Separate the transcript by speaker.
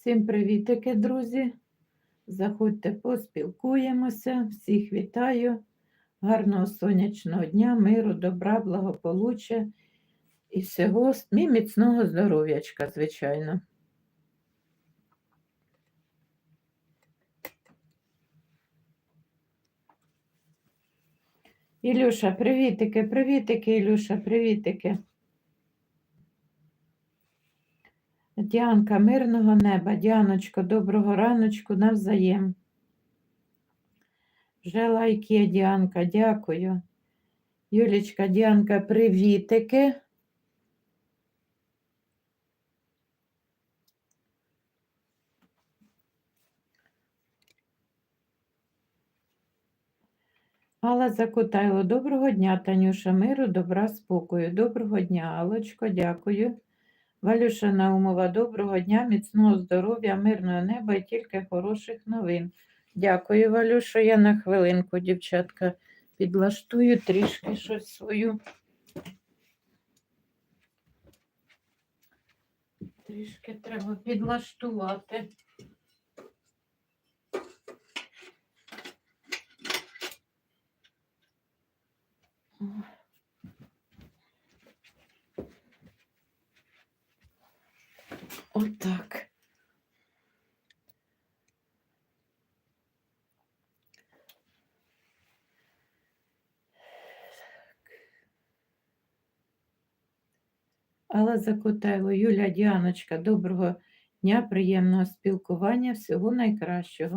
Speaker 1: Всім привітики, друзі. Заходьте, поспілкуємося. Всіх вітаю. Гарного сонячного дня, миру, добра, благополуччя і всього і міцного здоров'ячка, звичайно. Ілюша, привітики, привітики, Ілюша, привітики. Діанка, мирного неба, Діаночко, доброго раночку навзаєм. Вже лайк є, Діанка, дякую. Юлічка, Діанка, привітики. Алла Закутайло, доброго дня, Танюша, миру, добра, спокою. Доброго дня, Аллочко, дякую. Валюша Наумова, доброго дня, міцного здоров'я, мирного неба і тільки хороших новин. Дякую, Валюша. Я на хвилинку, дівчатка, підлаштую трішки щось свою. Трішки треба підлаштувати. Отак. Алла Закотаєва, Юля Діаночка, доброго дня, приємного спілкування, всього найкращого.